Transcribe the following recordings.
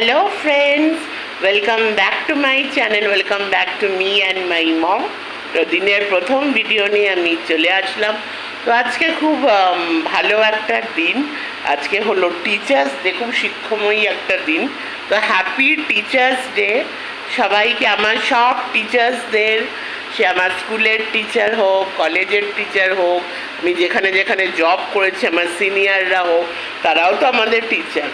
Hello friends, welcome back to my channel, welcome back to me and my mom. তো দিনের প্রথম video নিয়ে আমি চলে আসলাম। তো আজকে খুব ভালো একটা দিন। আজকে হলো টিচার্স ডে খুব শিক্ষাময়ী একটা দিন। তো হ্যাপি টিচার্স ডে সবাইকে আমার সব টিচার্সদের সে আমার স্কুলের টিচার হোক কলেজের টিচার হোক আমি যেখানে যেখানে জব করেছি আমার সিনিয়ররা হোক তারাও তো আমাদের টিচার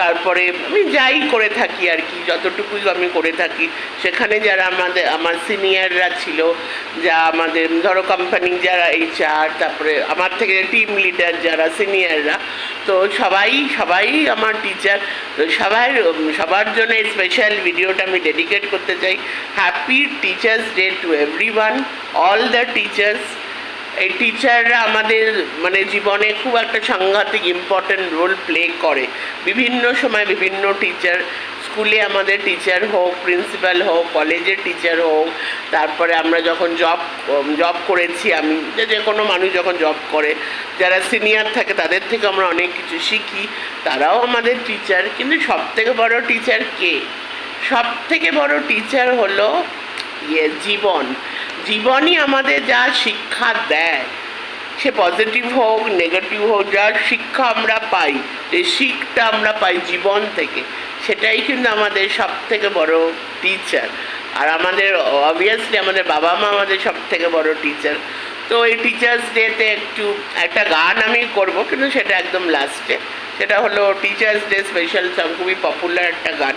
তারপরে আমি যাই করে থাকি আর কি, যতটুকুই আমি করে থাকি। সেখানে যারা আমাদের, আমার সিনিয়ররা ছিল, যা আমাদের, ধরো কোম্পানি যারা এইচআর তারপরে আমার থেকে টিম লিডার যারা সিনিয়ররা তো সবাই সবাই আমার টিচার তো সবাই সবার জন্য স্পেশাল ভিডিওটা আমি ডেডিকেট করতে চাই। Happy teachers day to every all the teachers এই টিচাররা আমাদের মানে জীবনে খুব একটা সাংঘাতিক ইম্পর্ট্যান্ট রোল প্লে করে। বিভিন্ন সময় বিভিন্ন টিচার স্কুলে আমাদের টিচার হোক প্রিন্সিপাল হোক, কলেজের টিচার হোক, তারপরে আমরা যখন জব জব করেছি আমি, যে যে কোনো মানুষ যখন জব করে, যারা সিনিয়র থাকে তাদের থেকে আমরা অনেক কিছু শিখি, তারাও আমাদের টিচার কিন্তু সব থেকে বড় টিচার কে? সব থেকে বড় টিচার হলো ইয়ে জীবন। জীবনই আমাদের যা শিক্ষা দেয়, সে পজিটিভ হোক নেগেটিভ হোক, যা শিক্ষা আমরা পাই, যে শিখটা আমরা পাই জীবন থেকে, সেটাই কিন্তু আমাদের সব থেকে বড় টিচার আর আমাদের অবভিয়াসলি আমাদের বাবা মা আমাদের সব থেকে বড় টিচার তো এই টিচার্স ডেতে একটু, একটা গান আমি করব, কিন্তু সেটা একদম লাস্টে সেটা হলো টিচার্স ডে স্পেশাল সং খুবই পপুলার একটা গান।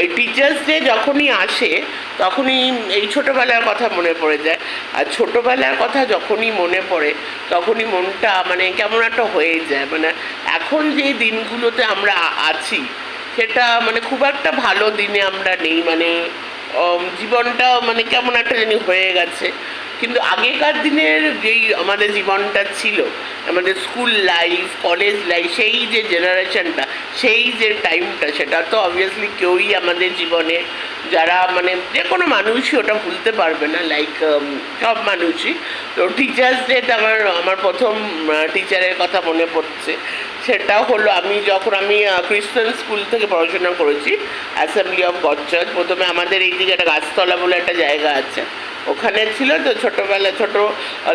এই টিচার্স ডে যখনই আসে তখনই এই ছোটোবেলার কথা মনে পড়ে যায়। আর ছোটোবেলার কথা যখনই মনে পড়ে, তখনই মনটা মানে কেমন একটা হয়ে যায়। মানে এখন যে দিনগুলোতে আমরা আছি, সেটা মানে খুব একটা ভালো দিনে আমরা নেই। মানে জীবনটা মানে কেমন একটা জানি হয়ে গেছে। কিন্তু আগেকার দিনের যেই আমাদের জীবনটা ছিল, আমাদের স্কুল লাইফ, কলেজ লাইফ, সেই যে জেনারেশনটা, সেই যে টাইমটা, সেটা তো অবভিয়াসলি কেউই আমাদের জীবনে যারা মানে যে কোনো মানুষই ওটা ভুলতে পারবে না লাইক সব মানুষই। তো টিচার্স ডেতে আমার আমার প্রথম টিচারের কথা মনে পড়ছে। সেটা হলো আমি যখন আমি খ্রিস্টান স্কুল থেকে পড়াশোনা করেছি অ্যাসেম্বলি অফ গড প্রথমে আমাদের এই দিকে একটা গাছতলা বলে একটা জায়গা আছে। ওখানে ছিল তো ছোটোবেলা ছোটো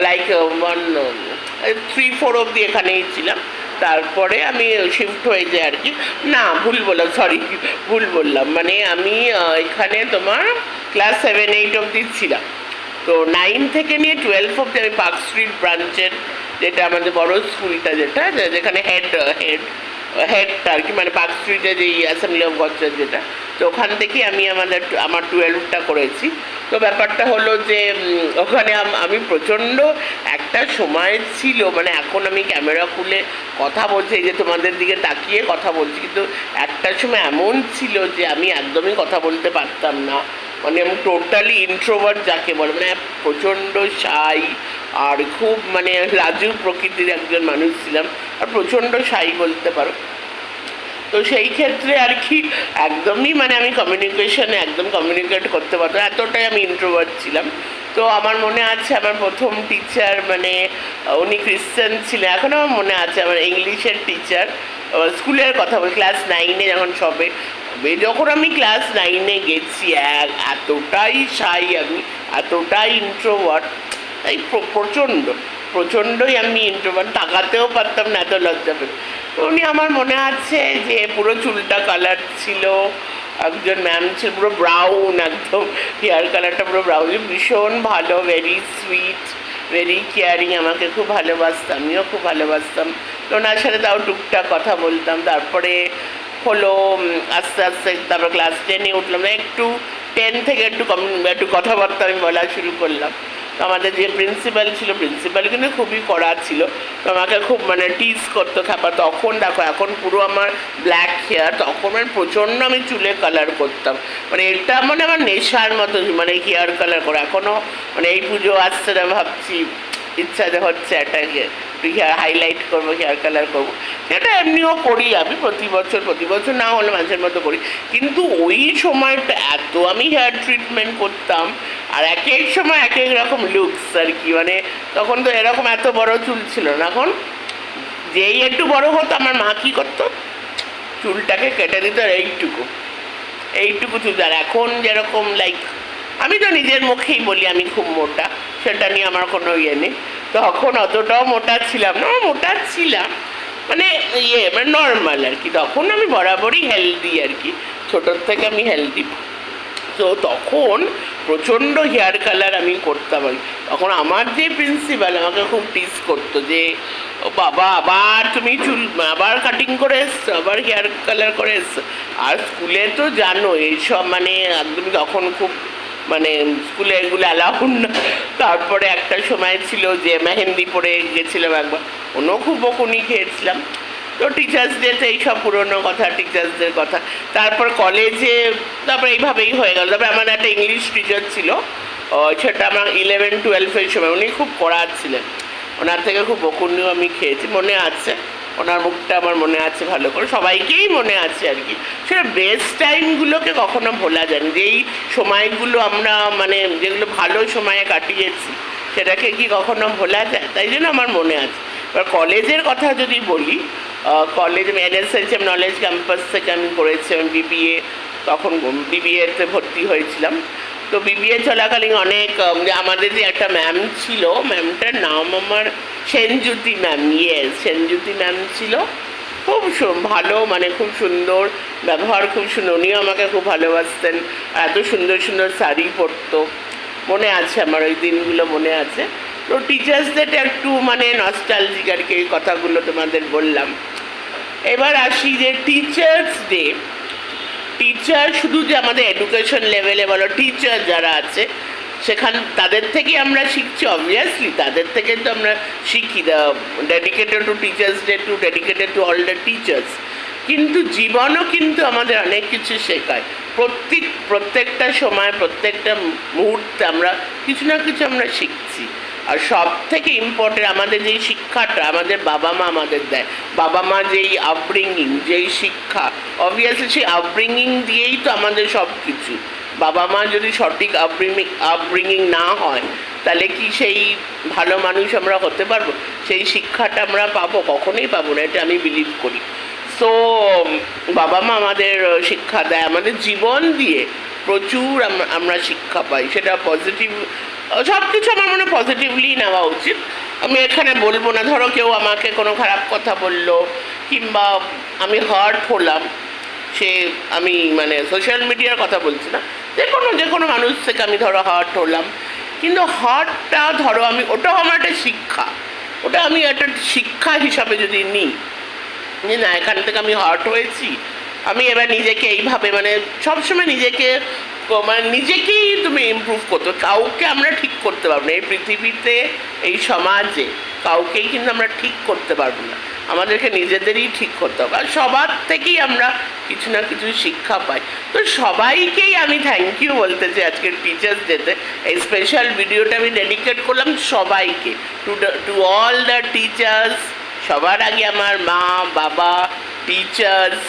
লাইক ওয়ান থ্রি ফোর অবধি এখানেই ছিলাম। তারপরে আমি শিফট হয়ে যাই আর কি। না, ভুল বললাম সরি ভুল বললাম। মানে আমি এখানে তোমার ক্লাস সেভেন এইট অবধি ছিলাম। তো নাইন থেকে নিয়ে টুয়েলভ অবধি আমি পার্ক স্ট্রিট ব্রাঞ্চের যেটা আমাদের বড় স্কুলটা যেটা যেখানে হেড হেড হেডটা আর কি মানে পার্ক স্ট্রিটে যেই অ্যাসেম্বলি অফ গডচার যেটা, তো ওখান থেকে আমি আমাদের আমার টুয়েলভটা করেছি। তো ব্যাপারটা হলো যে ওখানে আমি প্রচণ্ড একটা সময় ছিল মানে এখন আমি ক্যামেরা খুলে কথা বলছি যে তোমাদের দিকে তাকিয়ে কথা বলছি, কিন্তু একটা সময় এমন ছিল যে আমি একদমই কথা বলতে পারতাম না। মানে আমি টোটালি ইন্ট্রোভার্ট যাকে বলে। মানে প্রচণ্ড সাই আর খুব মানে লাজু প্রকৃতির একজন মানুষ ছিলাম। আর প্রচণ্ড সাই বলতে পারো। তো সেই ক্ষেত্রে আর কি একদমই মানে আমি কমিউনিকেশনে একদম কমিউনিকেট করতে পারতাম এতটাই আমি ইন্ট্রোভার্ট ছিলাম। তো আমার মনে আছে আমার প্রথম টিচার মানে উনি খ্রিশ্চান ছিলেন। এখনও আমার মনে আছে আমার ইংলিশের টিচার স্কুলের কথা বলি ক্লাস নাইনে যখন সবে যখন আমি ক্লাস নাইনে গেছি এতটাই সাই আমি, এতটাই ইন্ট্রোভার্ট তাই প্র- প্রচণ্ড, প্রচণ্ডই আমি ইন্ট্রোভার্ট তাকাতেও পারতাম না এত লজ্জা পেত উনি আমার মনে আছে যে পুরো চুলটা কালার ছিল, একজন ম্যাম ছিল, পুরো ব্রাউন একদম হেয়ার কালারটা পুরো ব্রাউন ভীষণ ভালো ভেরি সুইট ভেরি কেয়ারিং আমাকে খুব ভালোবাসতাম আমিও খুব ভালোবাসতাম। ওনার সাথে তাও টুকটাক কথা বলতাম। তারপরে হলো আস্তে আস্তে তারপর ক্লাস টেনে উঠলাম। একটু টেন থেকে একটু কম, একটু কথাবার্তা আমি বলা শুরু করলাম। তো আমাদের যে প্রিন্সিপাল ছিল প্রিন্সিপাল কিন্তু খুবই কড়া ছিল। তো আমাকে খুব মানে টিজ করতো, খাপা, তখন দেখো, এখন পুরো আমার ব্ল্যাক হেয়ার তখন মানে প্রচণ্ড আমি চুলে কালার করতাম। মানে এটা মানে আমার নেশার মতো মানে হেয়ার কালার করে। এখনও মানে এই পুজো আসছে না ভাবছি, ইচ্ছা হচ্ছে এটাকে হেয়ার হাইলাইট করব হেয়ার কালার করব। এটা এমনিও করি আমি প্রতি বছর প্রতি বছর না হলে মাঝের মতো করি। কিন্তু ওই সময়টা এত আমি হেয়ার ট্রিটমেন্ট করতাম, আর এক এক সময় এক এক রকম লুকস আর কি মানে তখন তো এরকম এত বড় চুল ছিল না। এখন যেই একটু বড় হতো, আমার মা কী করতো? চুলটাকে কেটে দিত এইটুকু এইটুকু চুল। আর এখন যেরকম লাইক আমি তো নিজের মুখেই বলি, আমি খুব মোটা, সেটা নিয়ে আমার কোনো ইয়ে নেই। তখন অতটাও মোটা ছিলাম না, মোটা ছিলাম। মানে ইয়ে মানে নর্মাল আর কি। তখন আমি বরাবরই হেলদি আর কি। ছোটোর থেকে আমি হেলদি তো তখন প্রচণ্ড হেয়ার কালার আমি করতাম আর। তখন আমার যে প্রিন্সিপাল আমাকে খুব টিস করতো যে বাবা, আবার তুমি চুল, আবার কাটিং করে এসছো, আবার হেয়ার কালার করে এসছো। আর স্কুলে তো জানো এইসব মানে একদম তখন খুব মানে স্কুলে এগুলো অ্যালাউ না। তারপরে একটা সময় ছিল যে মেহেন্দি পরে গেছিলাম একবার। অন্য খুব বকুনি খেয়েছিলাম। তো টিচার্স ডেতে এইসব পুরোনো কথা টিচার্সদের কথা। তারপর কলেজে তারপর এইভাবেই হয়ে গেল। তারপরে আমার একটা ইংলিশ টিচার ছিল সেটা আমার ইলেভেন টুয়েলভের সময়। উনি খুব পড়াচ্ছিলেন ওনার থেকে খুব বকুনিও আমি খেয়েছি, মনে আছে। ওনার মুখটা আমার মনে আছে ভালো করে, সবাইকেই মনে আছে আর কি। সেটা বেস্ট টাইমগুলোকে কখনো ভোলা যায় না যেই সময়গুলো আমরা মানে যেগুলো ভালো সময়ে কাটিয়েছি, সেটাকে কি কখনো ভোলা যায়? তাই জন্য আমার মনে আছে। এবার কলেজের কথা যদি বলি কলেজ এনএসএইচএম নলেজ ক্যাম্পাস থেকে আমি করেছি, আমি বিবিএ তখন বিবিএতে ভর্তি হয়েছিলাম। তো বিবিএ চলাকালীন অনেক আমাদের যে একটা ম্যাম ছিল ম্যামটার নাম আমার Senjyoti ma'am yes Senjyoti ma'am ছিল। খুব ভালো মানে খুব সুন্দর ব্যবহার, খুব সুন্দর উনিও আমাকে খুব ভালোবাসতেন। এত সুন্দর সুন্দর শাড়ি পরতো। মনে আছে আমার ওই দিনগুলো, মনে আছে। তো টিচার্সদের একটু মানে নস্টালজিক আর কি এই কথাগুলো তোমাদের বললাম। এবার আসি যে টিচার্স ডে টিচার শুধু যে আমাদের এডুকেশন লেভেলে বলো টিচার যারা আছে, সেখান, তাদের থেকে আমরা শিখছি অবভিয়াসলি তাদের থেকে তো আমরা শিখি dedicated to teachers day to dedicated to all the teachers কিন্তু জীবনও কিন্তু আমাদের অনেক কিছু শেখায়। প্রত্যেক, প্রত্যেকটা সময়, প্রত্যেকটা মুহূর্তে আমরা কিছু না কিছু আমরা শিখছি। আর সব থেকে ইম্পর্টেন্ট আমাদের যেই শিক্ষাটা আমাদের বাবা মা আমাদের দেয়। বাবা মা যেই আপব্রিঙ্গিং যেই শিক্ষা অবভিয়াসলি সেই আপব্রিঙ্গিং দিয়েই তো আমাদের সব কিছু বাবা মা যদি সঠিক আপব্রিঙ্গিং আপব্রিঙ্গিং না হয়, তাহলে কি সেই ভালো মানুষ আমরা হতে পারব? সেই শিক্ষাটা আমরা পাবো? কখনোই পাবো না, এটা আমি বিলিভ করি। সো বাবা মা আমাদের শিক্ষা দেয়, আমাদের জীবন দিয়ে প্রচুর আম- আমরা শিক্ষা পাই। সেটা পজিটিভ সব কিছু আমার মনে পজিটিভলি নেওয়া উচিত। আমি এখানে বলব না, ধরো কেউ আমাকে কোনো খারাপ কথা বলল, কিংবা আমি হার্ট হলাম, সে আমি মানে সোশ্যাল মিডিয়ার কথা বলছি না। যে কোনো যে কোনো মানুষ থেকে আমি ধরো হার্ট হলাম। কিন্তু হার্টটা ধরো আমি, ওটাও আমার একটা শিক্ষা। ওটা আমি একটা শিক্ষা হিসাবে যদি নিই, যে না, এখান থেকে আমি হার্ট হয়েছি, আমি এবার নিজেকে এইভাবে মানে সবসময় নিজেকে মানে নিজেকেই তুমি ইমপ্রুভ করতে কাউকে আমরা ঠিক করতে পারব না। এই পৃথিবীতে, এই সমাজে কাউকেই কিন্তু আমরা ঠিক করতে পারব না। আমাদেরকে নিজেদেরই ঠিক করতে হবে। আর সবার থেকেই আমরা কিছু না কিছু শিক্ষা পাই। তো সবাইকেই আমি থ্যাংক ইউ বলতে চাই আজকের টিচার্স ডেতে। এই স্পেশাল ভিডিওটা আমি ডেডিকেট করলাম সবাইকে। To to all the teachers সবার আগে আমার মা, বাবা টিচার্স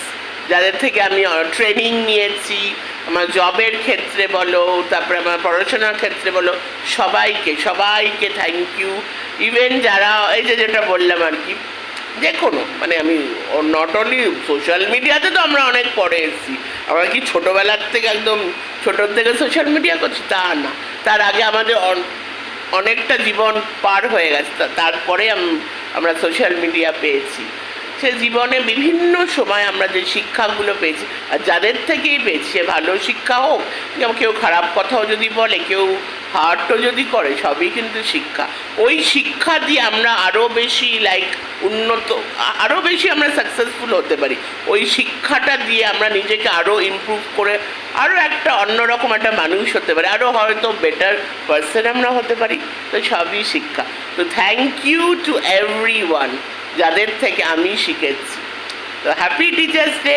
যাদের থেকে আমি ট্রেনিং নিয়েছি। আমার জবের ক্ষেত্রে বলো, তারপরে আমার পড়াশোনার ক্ষেত্রে বলো, সবাইকে সবাইকে থ্যাংক ইউ ইভেন যারা, এই যে যেটা বললাম আর কি, যে কোনো মানে আমি নট অনলি সোশ্যাল মিডিয়াতে তো আমরা অনেক পরে এসেছি। আমরা কি ছোটোবেলার থেকে একদম, ছোটোর থেকে সোশ্যাল মিডিয়া করছি? তা না। তার আগে আমাদের অন- অনেকটা জীবন পার হয়ে গেছে। তারপরে আমরা সোশ্যাল মিডিয়া পেয়েছি। সে জীবনে বিভিন্ন সময় আমরা যে শিক্ষাগুলো পেয়েছি, আর যাদের থেকেই পেয়েছি ভালো শিক্ষা হোক যেমন কেউ খারাপ কথাও যদি বলে, কেউ হার্টও যদি করে, সবই কিন্তু শিক্ষা। ওই শিক্ষা দিয়ে আমরা আরও বেশি লাইক উন্নত আরও বেশি আমরা সাকসেসফুল হতে পারি। ওই শিক্ষাটা দিয়ে আমরা নিজেকে আরও ইমপ্রুভ করে, আরও একটা অন্যরকম একটা মানুষ হতে পারি, আরও হয়তো বেটার পার্সন আমরা হতে পারি। তো সবই শিক্ষা। তো thank you to every one যাদের থেকে আমি শিখেছি। তো হ্যাপি টিচার্স ডে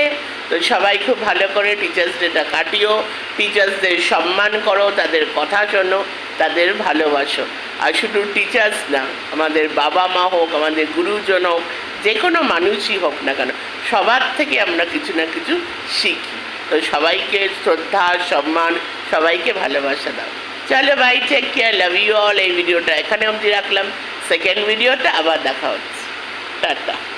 তো সবাই খুব ভালো করে টিচার্স ডেটা কাটিও। টিচার্সদের সম্মান করো, তাদের কথা শোনো, তাদের ভালোবাসো। আর শুধু টিচার্স না, আমাদের বাবা মা হোক, আমাদের গুরুজন হোক যে কোনো মানুষই হোক না কেন, সবার থেকে আমরা কিছু না কিছু শিখি। তো সবাইকে শ্রদ্ধা, সম্মান, সবাইকে ভালোবাসা দাও। চলো bye take care love you all এই ভিডিওটা এখানে অবধি রাখলাম। সেকেন্ড ভিডিওটা আবার দেখা হচ্ছে। That's Tata.